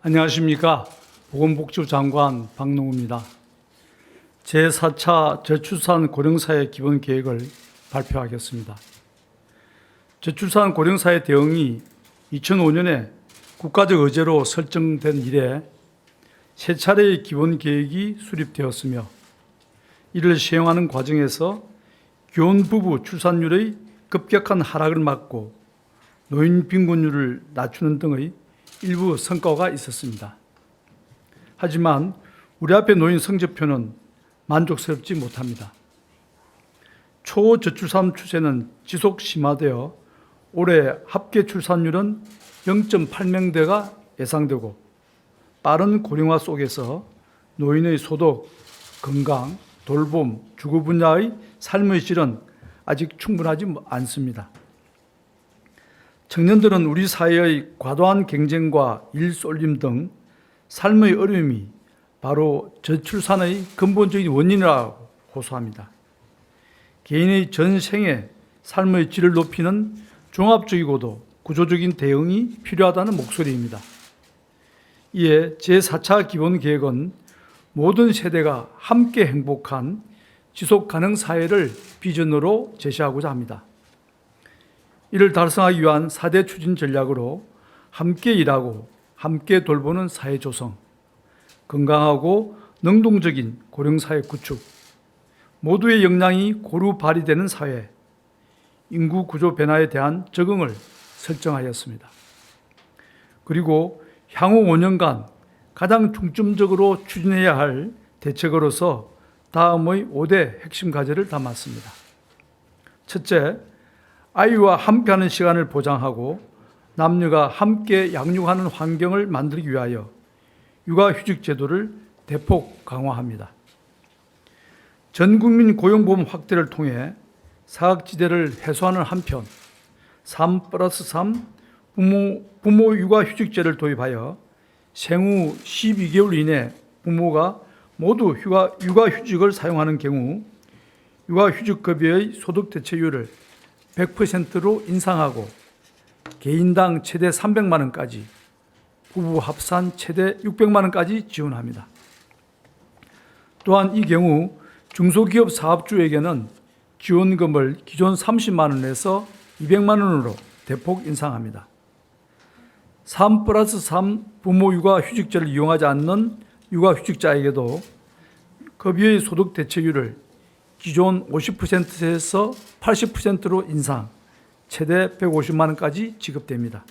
안녕하십니까. 보건복지부 장관 박농우입니다. 제4차 저출산 고령사회 기본 계획을 발표하겠습니다. 저출산 고령사회 대응이 2005년에 국가적 의제로 설정된 이래 세 차례의 기본 계획이 수립되었으며 이를 시행하는 과정에서 기혼 부부 출산율의 급격한 하락을 막고 노인 빈곤율을 낮추는 등의 일부 성과가 있었습니다. 하지만 우리 앞에 놓인 성적표는 만족스럽지 못합니다. 초저출산 추세는 지속 심화되어 올해 합계 출산율은 0.8명대가 예상되고 빠른 고령화 속에서 노인의 소득, 건강, 돌봄, 주거 분야의 삶의 질은 아직 충분하지 않습니다. 청년들은 우리 사회의 과도한 경쟁과 일 쏠림 등 삶의 어려움이 바로 저출산의 근본적인 원인이라고 호소합니다. 개인의 전생에 삶의 질을 높이는 종합적이고도 구조적인 대응이 필요하다는 목소리입니다. 이에 제4차 기본계획은 모든 세대가 함께 행복한 지속 가능 사회를 비전으로 제시하고자 합니다. 이를 달성하기 위한 4대 추진 전략으로 함께 일하고 함께 돌보는 사회 조성, 건강하고 능동적인 고령사회 구축, 모두의 역량이 고루 발휘되는 사회, 인구 구조 변화에 대한 적응을 설정하였습니다. 그리고 향후 5년간 가장 중점적으로 추진해야 할 대책으로서 다음의 5대 핵심 과제를 담았습니다. 첫째, 아이와 함께하는 시간을 보장하고 남녀가 함께 양육하는 환경을 만들기 위하여 육아휴직 제도를 대폭 강화합니다. 전 국민 고용보험 확대를 통해 사각지대를 해소하는 한편 3 플러스 3 부모, 부모 육아휴직제를 도입하여 생후 12개월 이내 부모가 모두 휴가, 육아휴직을 사용하는 경우 육아휴직급여의 소득 대체율을 100%로 인상하고 개인당 최대 300만 원까지 부부 합산 최대 600만 원까지 지원합니다. 또한 이 경우 중소기업 사업주에게는 지원금을 기존 30만 원에서 200만 원으로 대폭 인상합니다. 3 플러스 3 부모 육아 휴직제를 이용하지 않는 육아 휴직자에게도 급여의 소득 대체율을 기존 50%에서 80%로 인상, 최대 150만 원까지 지급됩니다.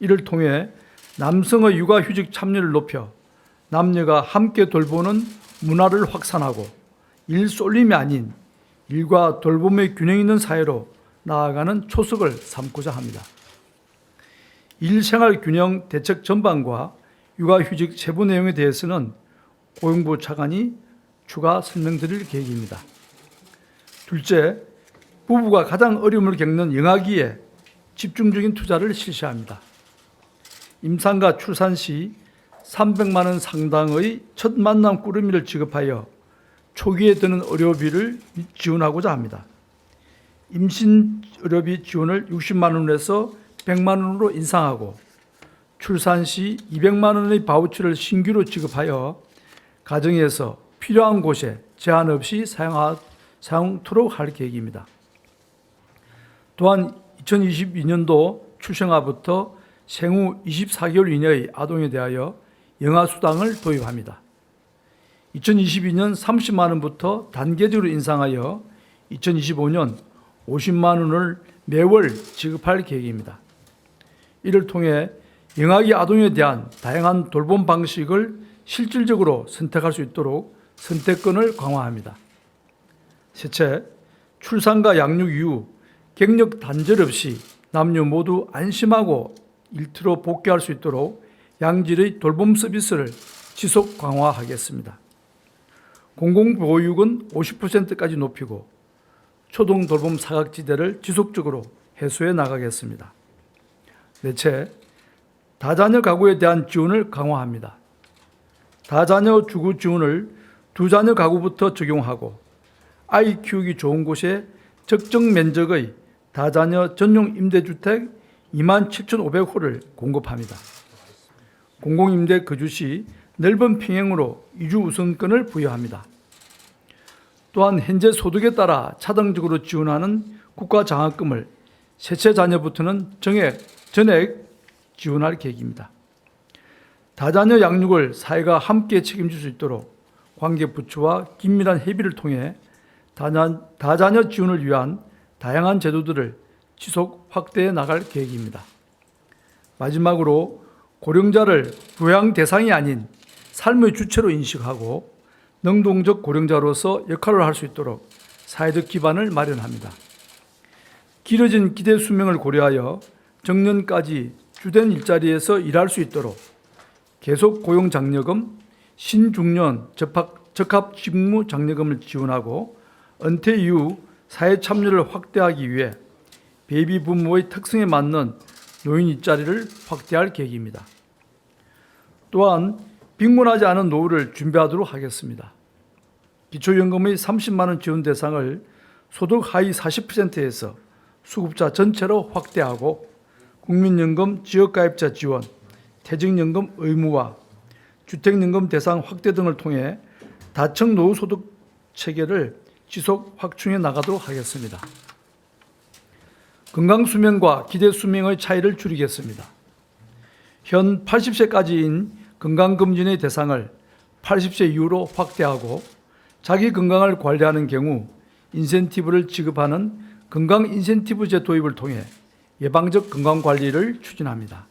이를 통해 남성의 육아휴직 참여를 높여 남녀가 함께 돌보는 문화를 확산하고 일 쏠림이 아닌 일과 돌봄의 균형 있는 사회로 나아가는 초석을 삼고자 합니다. 일생활 균형 대책 전반과 육아휴직 세부 내용에 대해서는 고용부 차관이 추가 설명드릴 계획입니다. 둘째, 부부가 가장 어려움을 겪는 영아기에 집중적인 투자를 실시합니다. 임산과 출산 시 300만 원 상당의 첫 만남 꾸러미를 지급하여 초기에 드는 의료비를 지원하고자 합니다. 임신 의료비 지원을 60만 원에서 100만 원으로 인상하고 출산 시 200만 원의 바우처를 신규로 지급하여 가정에서 필요한 곳에 제한 없이 사용하, 사용토록 할 계획입니다. 또한 2022년도 출생아부터 생후 24개월 이내의 아동에 대하여 영아수당을 도입합니다. 2022년 30만 원부터 단계적으로 인상하여 2025년 50만 원을 매월 지급할 계획입니다. 이를 통해 영아기 아동에 대한 다양한 돌봄 방식을 실질적으로 선택할 수 있도록 선택권을 강화합니다. 셋째, 출산과 양육 이후 경력 단절 없이 남녀 모두 안심하고 일터로 복귀할 수 있도록 양질의 돌봄 서비스를 지속 강화하겠습니다. 공공보육은 50%까지 높이고 초동 돌봄 사각지대를 지속적으로 해소해 나가겠습니다. 넷째, 다자녀 가구에 대한 지원을 강화합니다. 다자녀 주거 지원을 두 자녀 가구부터 적용하고 아이 키우기 좋은 곳에 적정 면적의 다자녀 전용 임대주택 2만 7,500호를 공급합니다. 공공임대 거주 시 넓은 평형으로 이주 우선권을 부여합니다. 또한 현재 소득에 따라 차등적으로 지원하는 국가 장학금을 셋째 자녀부터는 정액, 전액 지원할 계획입니다. 다자녀 양육을 사회가 함께 책임질 수 있도록 관계 부처와 긴밀한 협의를 통해 다자, 다자녀 지원을 위한 다양한 제도들을 지속 확대해 나갈 계획입니다. 마지막으로 고령자를 부양 대상이 아닌 삶의 주체로 인식하고 능동적 고령자로서 역할을 할 수 있도록 사회적 기반을 마련합니다. 길어진 기대 수명을 고려하여 정년까지 주된 일자리에서 일할 수 있도록 계속 고용 장려금, 신중년 적합, 적합 직무 장려금을 지원하고 은퇴 이후 사회 참여를 확대하기 위해 베이비 부모의 특성에 맞는 노인 일자리를 확대할 계획입니다. 또한 빅문하지 않은 노후를 준비하도록 하겠습니다. 기초연금의 30만 원 지원 대상을 소득 하위 40%에서 수급자 전체로 확대하고 국민연금 지역가입자 지원, 퇴직연금 의무화, 주택연금 대상 확대 등을 통해 다층 노후 소득 체계를 지속 확충해 나가도록 하겠습니다. 건강 수명과 기대 수명의 차이를 줄이겠습니다. 현 80세까지인 건강 검진의 대상을 80세 이후로 확대하고 자기 건강을 관리하는 경우 인센티브를 지급하는 건강 인센티브제 도입을 통해 예방적 건강 관리를 추진합니다.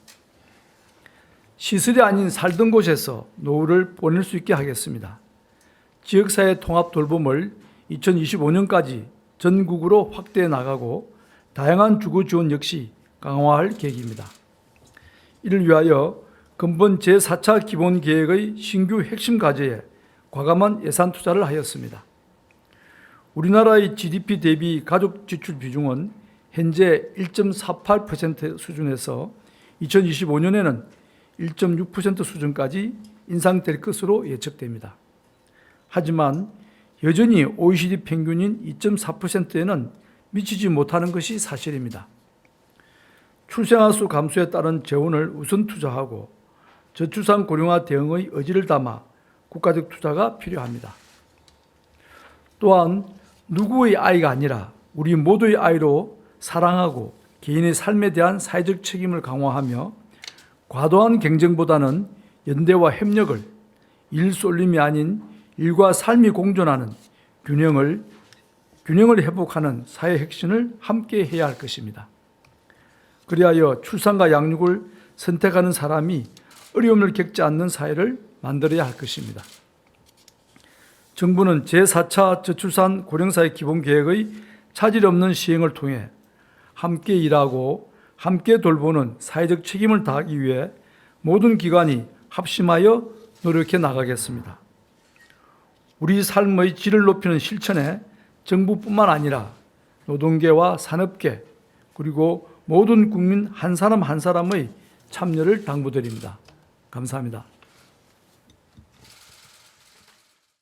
시설이 아닌 살던 곳에서 노후를 보낼 수 있게 하겠습니다. 지역사회 통합 돌봄을 2025년까지 전국으로 확대해 나가고 다양한 주거 지원 역시 강화할 계획입니다. 이를 위하여 근본 제4차 기본 계획의 신규 핵심 과제에 과감한 예산 투자를 하였습니다. 우리나라의 GDP 대비 가족 지출 비중은 현재 1.48% 수준에서 2025년에는 1.6% 수준까지 인상될 것으로 예측됩니다. 하지만 여전히 OECD 평균인 2.4%에는 미치지 못하는 것이 사실입니다. 출생아 수 감소에 따른 재원을 우선 투자하고 저출산 고령화 대응의 의지를 담아 국가적 투자가 필요합니다. 또한 누구의 아이가 아니라 우리 모두의 아이로 사랑하고 개인의 삶에 대한 사회적 책임을 강화하며 과도한 경쟁보다는 연대와 협력을 일 쏠림이 아닌 일과 삶이 공존하는 균형을 균형을 회복하는 사회 혁신을 함께 해야 할 것입니다. 그리하여 출산과 양육을 선택하는 사람이 어려움을 겪지 않는 사회를 만들어야 할 것입니다. 정부는 제4차 저출산 고령사회 기본계획의 차질 없는 시행을 통해 함께 일하고 함께 돌보는 사회적 책임을 다하기 위해 모든 기관이 합심하여 노력해 나가겠습니다. 우리 삶의 질을 높이는 실천에 정부뿐만 아니라 노동계와 산업계 그리고 모든 국민 한 사람 한 사람의 참여를 당부드립니다. 감사합니다.